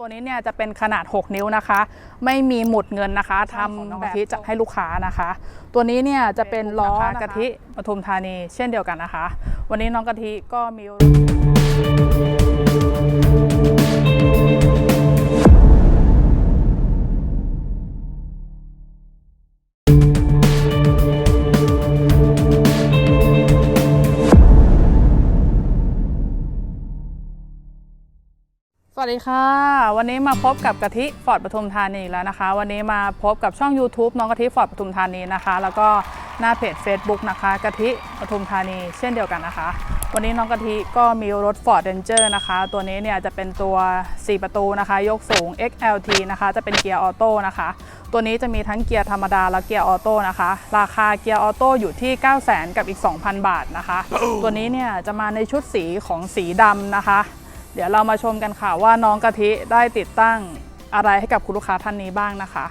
ตัวนี้เนี่ยจะเป็นขนาด 6 นิ้วนะคะ ไม่มีหมุดเงินนะคะทำน้องกะทิจะให้ลูกค้านะคะ ตัวนี้เนี่ยจะเป็นล้อกะทิปทุมธานีเช่นเดียวกันนะคะ วันนี้น้องกะทิก็มี สวัสดีค่ะ วันนี้มาพบกับกะทิฟอร์ดปทุมธานีแล้วนะคะ วันนี้มาพบกับช่อง YouTube น้องกะทิฟอร์ดปทุมธานีนะคะ แล้วก็หน้าเพจ Facebook นะคะกะทิปทุมธานีเช่นเดียวกันนะคะ วันนี้น้องกะทิก็มีรถ Ford Ranger นะคะ ตัวนี้เนี่ยจะเป็นตัว 4 ประตูนะคะ ยกสูง XLT นะคะ จะเป็นเกียร์ออโต้นะคะ ตัวนี้จะมีทั้งเกียร์ธรรมดาและเกียร์ออโต้นะคะ ราคาเกียร์ออโต้อยู่ที่ 9 0 0 0 0กับอีก 2,000 บาทนะคะ ตัวนี้เนี่ยจะมาในชุดสีของสีดำนะคะ เดี๋ยวเรามาชมกันค่ะว่าน้องกะทิได้ติดตั้งอะไรให้กับคุณลูกค้าท่านนี้บ้างนะคะ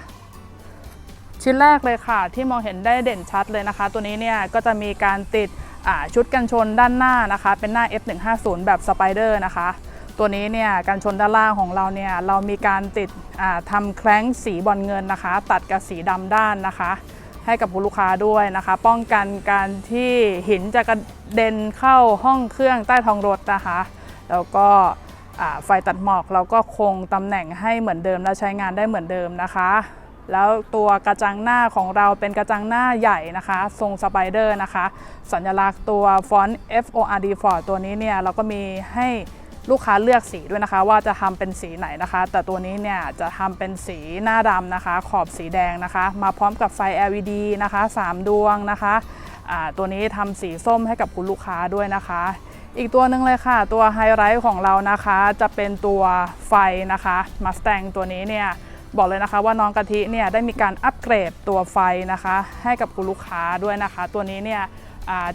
ชิ้นแรกเลยค่ะ ที่มองเห็นได้เด่นชัดเลยนะคะ ตัวนี้เนี่ยก็จะมีการติดชุดกันชนด้านหน้านะคะ เป็นหน้า F150 แบบสไปเดอร์นะคะ ตัวนี้เนี่ยกันชนด้านล่างของเราเนี่ยเรามีการติดอ่าทำแคร้งสีบอลเงินนะคะ ตัดกับสีดำด้านนะคะ ให้กับคุณลูกค้าด้วยนะคะ ป้องกันการที่หินจะกระเด็นเข้าห้องเครื่องใต้ท้องรถนะคะ แล้วก็ไฟตัดหมอกเราก็คงตำแหน่งให้เหมือนเดิมและใช้งานได้เหมือนเดิมนะคะ แล้วตัวกระจังหน้าของเราเป็นกระจังหน้าใหญ่นะคะ ทรงสไปเดอร์นะคะ สัญลักษณ์ตัวฟอนต์ F O R D Ford ตัวนี้เนี่ยเราก็มีให้ลูกค้าเลือกสีด้วยนะคะ ว่าจะทำเป็นสีไหนนะคะ แต่ตัวนี้เนี่ยจะทำเป็นสีหน้าดำนะคะ ขอบสีแดงนะคะ มาพร้อมกับไฟ LED นะคะ 3 ดวงนะคะตัวนี้ทำสีส้มให้กับคุณลูกค้าด้วยนะคะ อีกตัวหนึ่งเลยค่ะ ตัวไฮไลท์ของเรานะคะจะเป็นตัวไฟนะคะ Mustang ตัวนี้เนี่ยบอกเลยนะคะว่าน้องกะทิเนี่ยได้มีการอัปเกรดตัวไฟนะคะ ให้กับคุณลูกค้าด้วยนะคะ ตัวนี้เนี่ย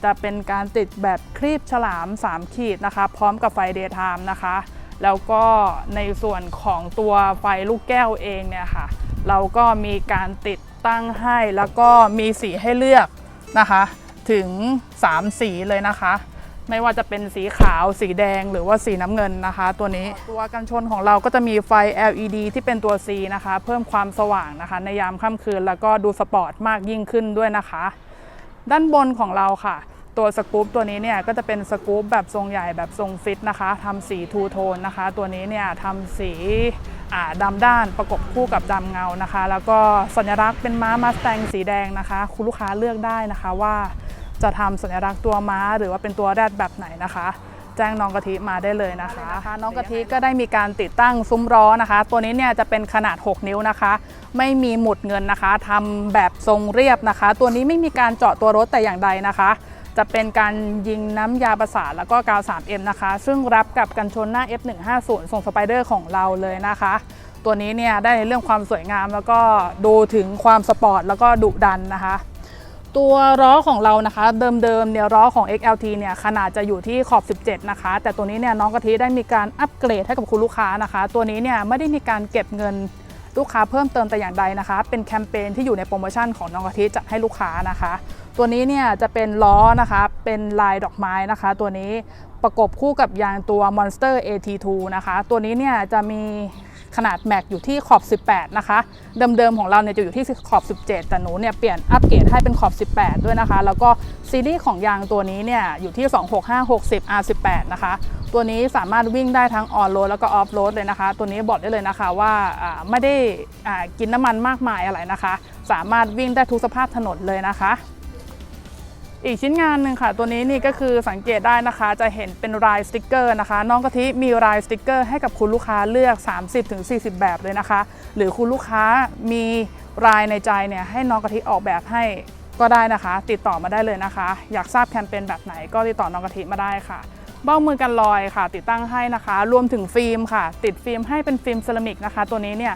จะเป็นการติดแบบครีบฉลาม 3 ขีดนะคะ พร้อมกับไฟ daytime นะคะ แล้วก็ในส่วนของตัวไฟลูกแก้วเองเนี่ยค่ะ เราก็มีการติดตั้งให้แล้วก็มีสีให้เลือกนะคะ ถึง3สีเลยนะคะ ไม่ว่าจะเป็นสีขาว สีแดงหรือว่าสีน้ำเงินนะคะ ตัวนี้ตัวกันชนของเราก็จะมีไฟ LED ที่เป็นตัว C นะคะ เพิ่มความสว่างนะคะ ในยามค่ำคืนแล้วก็ดูสปอร์ตมากยิ่งขึ้นด้วยนะคะ ด้านบนของเราค่ะ ตัวสกู๊ปตัวนี้เนี่ยก็จะเป็นสกู๊ปแบบทรงใหญ่แบบทรงฟิตนะคะทำสีทูโทนนะคะ ตัวนี้เนี่ยทำสีอ่าดำด้านประกบคู่กับดำเงานะคะ แล้วก็สัญลักษณ์เป็นม้ามาสแตงสีแดงนะคะ คุณลูกค้าเลือกได้นะคะว่า จะทำสัญลักษณ์ตัวม้า หรือว่าเป็นตัวแรดแบบไหนนะคะ แจ้งน้องกะทิมาได้เลยนะคะ น้องกะทิก็ได้มีการติดตั้งซุ้มล้อนะคะ ตัวนี้เนี่ยจะเป็นขนาด 6 นิ้วนะคะ ไม่มีหมุดเงินนะคะทำแบบทรงเรียบนะคะ ตัวนี้ไม่มีการเจาะตัวรถแต่อย่างใดนะคะ จะเป็นการยิงน้ำยาประสานแล้วก็กาว 3M นะคะ ซึ่งรับกับกันชนหน้า F150 ทรงสไปเดอร์ของเราเลยนะคะตัวนี้เนี่ยได้ในเรื่องความสวยงามแล้วก็ดูถึงความสปอร์ตแล้วก็ดุดันนะคะ ตัวล้อของเรานะคะเดิมๆเนี่ยล้อของ XLT เนี่ยขนาดจะอยู่ที่ขอบ 17 นะคะ แต่ตัวนี้เนี่ยน้องกะทิได้มีการอัปเกรดให้กับคุณลูกค้านะคะ ตัวนี้เนี่ยไม่ได้มีการเก็บเงินลูกค้าเพิ่มเติมแต่อย่างใดนะคะ เป็นแคมเปญที่อยู่ในโปรโมชั่นของน้องกะทิจัดให้ลูกค้านะคะ ตัวนี้เนี่ยจะเป็นล้อนะคะเป็นลายดอกไม้นะคะ ตัวนี้ประกบคู่กับยางตัว Monster AT2 นะคะ ตัวนี้เนี่ยจะมี ขนาดแม็กอยู่ที่ขอบ 18 นะคะ เดิมๆของเราเนี่ยจะอยู่ที่ขอบ 17 แต่หนูเนี่ยเปลี่ยนอัปเกรดให้เป็นขอบ 18 ด้วยนะคะ แล้วก็ซีรีส์ของยางตัวนี้เนี่ยอยู่ที่ 26560 R18 นะคะ ตัวนี้สามารถวิ่งได้ทั้งออนโรดแล้วก็ออฟโรดเลยนะคะ ตัวนี้บอกได้เลยนะคะว่าไม่ได้กินน้ำมันมากมายอะไรนะคะ สามารถวิ่งได้ทุกสภาพถนนเลยนะคะ อีกชิ้นงานหนึ่งค่ะ ตัวนี้นี่ก็คือสังเกตได้นะคะ จะเห็นเป็นลายสติกเกอร์นะคะ น้องกะทิมีลายสติกเกอร์ให้กับคุณลูกค้าเลือก 30-40 แบบเลยนะคะ หรือคุณลูกค้ามีลายในใจเนี่ยให้น้องกะทิออกแบบให้ก็ได้นะคะ ติดต่อมาได้เลยนะคะ อยากทราบแคมเปญแบบไหนก็ติดต่อน้องกะทิมาได้ค่ะเบ้ามือกันลอยค่ะ ติดตั้งให้นะคะ รวมถึงฟิล์มค่ะ ติดฟิล์มให้เป็นฟิล์มเซรามิกนะคะ ตัวนี้เนี่ย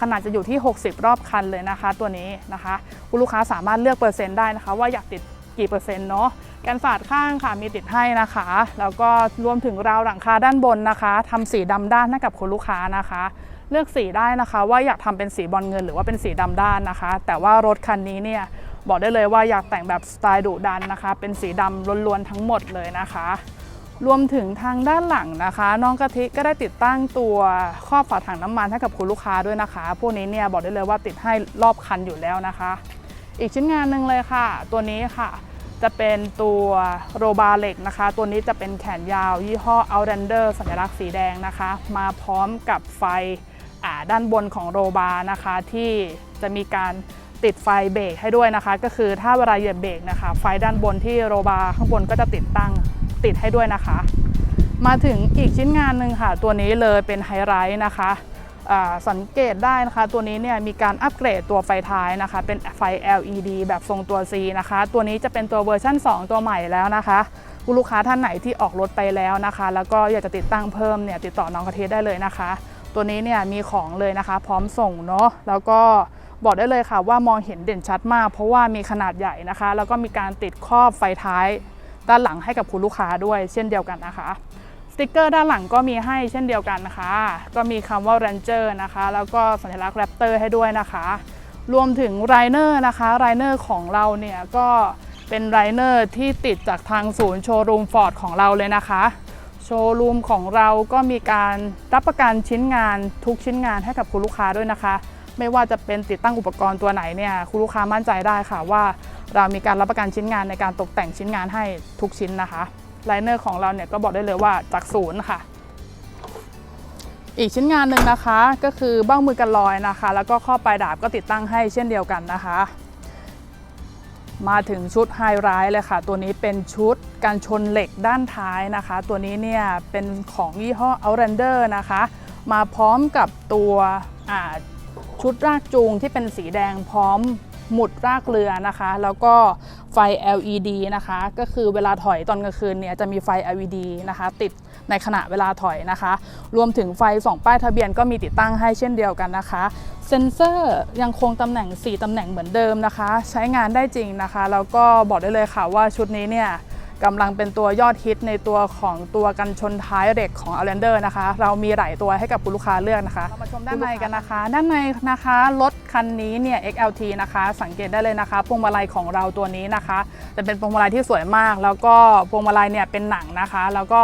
ขนาดจะอยู่ที่ 60 รอบคันเลยนะคะ ตัวนี้นะคะ คุณลูกค้าสามารถเลือกเปอร์เซ็นต์ได้นะคะ ว่าอยากติด กี่เปอร์เซ็นต์เนาะแกนฝาดข้างค่ะมีติดให้นะคะ แล้วก็รวมถึงราวหลังคาด้านบนนะคะทำสีดำด้านให้กับคุณลูกค้านะคะ เลือกสีได้นะคะ ว่าอยากทำเป็นสีบอลเงินหรือว่าเป็นสีดำด้านนะคะ แต่ว่ารถคันนี้เนี่ยบอกได้เลยว่าอยากแต่งแบบสไตล์ดุดันนะคะ เป็นสีดำล้วนๆทั้งหมดเลยนะคะ รวมถึงทางด้านหลังนะคะ น้องกะทิก็ได้ติดตั้งตัวครอบฝาถังน้ำมันให้กับคุณลูกค้าด้วยนะคะ พวกนี้เนี่ยบอกได้เลยว่าติดให้รอบคันอยู่แล้วนะคะ อีกชิ้นงานหนึ่งเลยค่ะ ตัวนี้ค่ะ จะเป็นตัวโรบาเหล็กนะคะ ตัวนี้จะเป็นแขนยาว ยี่ห้อ Outlander สัญลักษณ์สีแดงนะคะ มาพร้อมกับไฟอ่าด้านบนของโรบานะคะ ที่จะมีการติดไฟเบรกให้ด้วยนะคะ ก็คือถ้าเวลาเหยียบเบรกนะคะ ไฟด้านบนที่โรบาข้างบนก็จะติดตั้งติดให้ด้วยนะคะ มาถึงอีกชิ้นงานหนึ่งค่ะ ตัวนี้เลยเป็นไฮไลท์นะคะ สังเกตได้นะคะ ตัวนี้เนี่ยมีการอัปเกรดตัวไฟท้ายนะคะ เป็นไฟ LED แบบทรงตัว C นะคะ ตัวนี้จะเป็นตัวเวอร์ชัน2 ตัวใหม่แล้วนะคะคุณลูกค้าท่านไหนที่ออกรถไปแล้วนะคะ แล้วก็อยากจะติดตั้งเพิ่มเนี่ยติดต่อน้องกระเทศได้เลยนะคะ ตัวนี้เนี่ยมีของเลยนะคะ พร้อมส่งเนาะแล้วก็บอกได้เลยค่ะว่ามองเห็นเด่นชัดมาก เพราะว่ามีขนาดใหญ่นะคะ แล้วก็มีการติดครอบไฟท้ายด้านหลังให้กับคุณลูกค้าด้วยเช่นเดียวกันนะคะ สติกเกอร์ด้านหลังก็มีให้เช่นเดียวกันนะคะ ก็มีคำว่า Ranger นะคะ แล้วก็สัญลักษณ์ Raptor ให้ด้วยนะคะ รวมถึง r i เนอร์นะคะ r i เนอร์ของเราเนี่ยก็เป็น r i เนอร์ที่ติดจากทางศูนย์โชว์รูมฟอร์ดของเราเลยนะคะ โชว์รูมของเราก็มีการรับประกันชิ้นงานทุกชิ้นงานให้กับคุณลูกค้าด้วยนะคะ ไม่ว่าจะเป็นติดตั้งอุปกรณ์ตัวไหนเนี่ยคุณลูกค้ามั่นใจได้ค่ะว่า เรามีการรับประกันชิ้นงานในการตกแต่งชิ้นงานให้ทุกชิ้นนะคะ ไลเนอร์ของเราเนี่ยก็บอกได้เลยว่าจากศูนย์ค่ะ อีกชิ้นงานหนึ่งนะคะก็คือบ้างมือกันลอยนะคะ แล้วก็ข้อปลายดาบก็ติดตั้งให้เช่นเดียวกันนะคะ มาถึงชุดไฮไลท์เลยค่ะ ตัวนี้เป็นชุดการชนเหล็กด้านท้ายนะคะ ตัวนี้เนี่ยเป็นของยี่ห้อ Outlander นะคะ มาพร้อมกับตัวชุดรากจูงที่เป็นสีแดงพร้อมหมุดรากเรือนะคะ แล้วก็ ไฟ LED นะคะ ก็คือเวลาถอยตอนกลางคืนเนี่ยจะมีไฟ LED นะคะ ติดในขณะเวลาถอยนะคะ รวมถึงไฟสองป้ายทะเบียนก็มีติดตั้งให้เช่นเดียวกันนะคะ เซ็นเซอร์ยังคงตำแหน่ง 4ตำแหน่งเหมือนเดิมนะคะ ใช้งานได้จริงนะคะ แล้วก็บอกได้เลยค่ะว่าชุดนี้เนี่ย กำลังเป็นตัวยอดฮิตในตัวของตัวกันชนท้ายเหล็กของ Outlander นะคะ เรามีหลายตัวให้กับคุณลูกค้าเลือกนะคะ เรามาชมด้านในกันนะคะ ด้านในนะคะรถคันนี้เนี่ย XLT นะคะ สังเกตได้เลยนะคะพวงมาลัยของเราตัวนี้นะคะ จะเป็นพวงมาลัยที่สวยมาก แล้วก็พวงมาลัยเนี่ยเป็นหนังนะคะ แล้วก็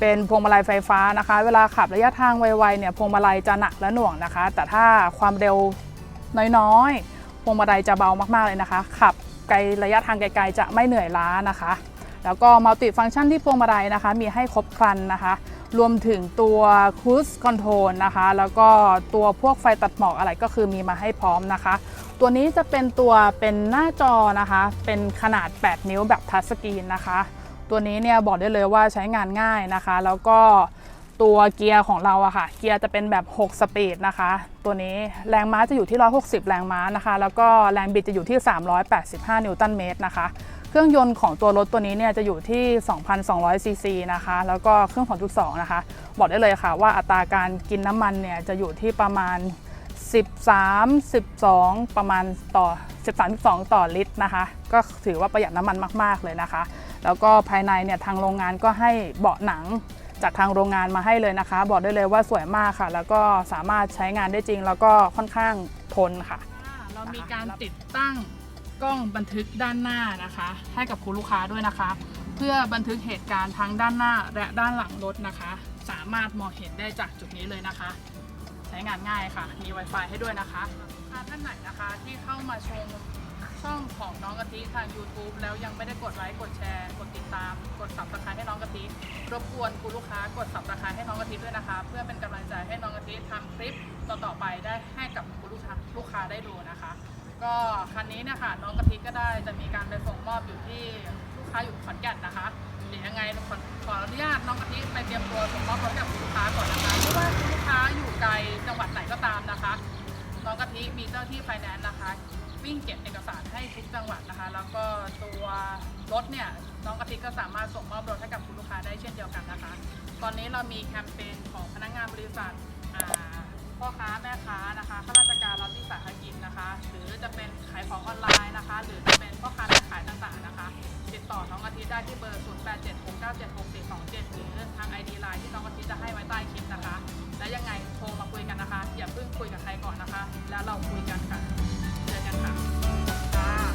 เป็นพวงมาลัยไฟฟ้านะคะ เวลาขับระยะทางไวๆเนี่ยพวงมาลัยจะหนักและหน่วงนะคะ แต่ถ้าความเร็วน้อยๆพวงมาลัยจะเบามากๆเลยนะคะ ขับไกลระยะทางไกลๆจะไม่เหนื่อยล้านะคะ แล้วก็มัลติฟังก์ชันที่พวงมาลัยนะคะ มีให้ครบครันนะคะ รวมถึงตัว Cruise Control นะคะ แล้วก็ตัวพวกไฟตัดหมอกอะไรก็คือมีมาให้พร้อมนะคะ ตัวนี้จะเป็นตัวเป็นหน้าจอนะคะ เป็นขนาด 8 นิ้วแบบทัชสกรีนนะคะ ตัวนี้เนี่ยบอกได้เลยว่าใช้งานง่ายนะคะ แล้วก็ตัวเกียร์ของเราอะค่ะ เกียร์จะเป็นแบบ 6 สปีดนะคะ ตัวนี้แรงม้าจะอยู่ที่ 160 แรงม้านะคะ แล้วก็แรงบิดจะอยู่ที่ 385 นิวตันเมตรนะคะ เครื่องยนต์ของตัวรถตัวนี้เนี่ยจะอยู่ที่ 2,200 ซีซีนะคะ แล้วก็เครื่อง2.2นะคะ บอกได้เลยค่ะว่าอัตราการกินน้ำมันเนี่ยจะอยู่ที่ประมาณ 13 12 ประมาณต่อ 13 12 ต่อลิตรนะคะ ก็ถือว่าประหยัดน้ำมันมาก ๆ เลยนะคะ แล้วก็ภายในเนี่ยทางโรงงานก็ให้เบาะหนังจากทางโรงงานมาให้เลยนะคะ บอกได้เลยว่าสวยมากค่ะ แล้วก็สามารถใช้งานได้จริง แล้วก็ค่อนข้างทนค่ะ เรามีการติดตั้ง กล้องบันทึกด้านหน้านะคะ ให้กับคุณลูกค้าด้วยนะคะ เพื่อบันทึกเหตุการณ์ทั้งด้านหน้าและด้านหลังรถนะคะ สามารถมองเห็นได้จากจุดนี้เลยนะคะ ใช้งานง่ายค่ะ มี Wi-Fi ให้ด้วยนะคะถ้าท่านไหนนะคะที่เข้ามาชมช่องของน้องกะทิทาง YouTube แล้วยังไม่ได้กดไลค์กดแชร์ กดติดตาม กด subscribe ให้น้องกะทิรบกวนคุณลูกค้ากด subscribe ให้น้องกะทิด้วยนะคะ เพื่อเป็นกำลังใจให้น้องกะทิทำคลิปต่อๆไปได้ให้กับคุณลูกค้าลูกค้าได้ดูนะคะ ก็คันนี้เนี่ยค่ะน้องกะทิก็ได้จะมีการไปส่งมอบอยู่ที่ลูกค้าอยู่ขอนแก่นนะคะเดี๋ยวยังไงขอขออนุญาตน้องกะทิไปเตรียมตัวส่งมอบรถกับลูกค้าก่อนนะคะไม่ว่าลูกค้าอยู่ไกลจังหวัดไหนก็ตามนะคะ น้องกะทิมีเจ้าที่ไฟแนนซ์นะคะ วิ่งเก็บเอกสารให้ทุกจังหวัดนะคะ แล้วก็ตัวรถเนี่ยน้องกะทิก็สามารถส่งมอบรถให้กับคุณลูกค้าได้เช่นเดียวกันนะคะ ตอนนี้เรามีแคมเปญของพนักงานบริษัท พ่อค้าแม่ค้านะคะข้าราชการรัฐวิสาหกิจนะคะ หรือจะเป็นขายของออนไลน์นะคะ หรือจะเป็นพ่อค้าแม่ขายต่างๆนะคะ ติดต่อน้องอาทิตย์ได้ที่เบอร์ 0876976427 หรือทาง ID Line ที่น้องอาทิตย์จะให้ไว้ใต้คลิปนะคะ และยังไงโทรมาคุยกันนะคะ อย่าเพิ่งคุยกับใครก่อนนะคะ แล้วเราคุยกันค่ะเจอกันค่ะ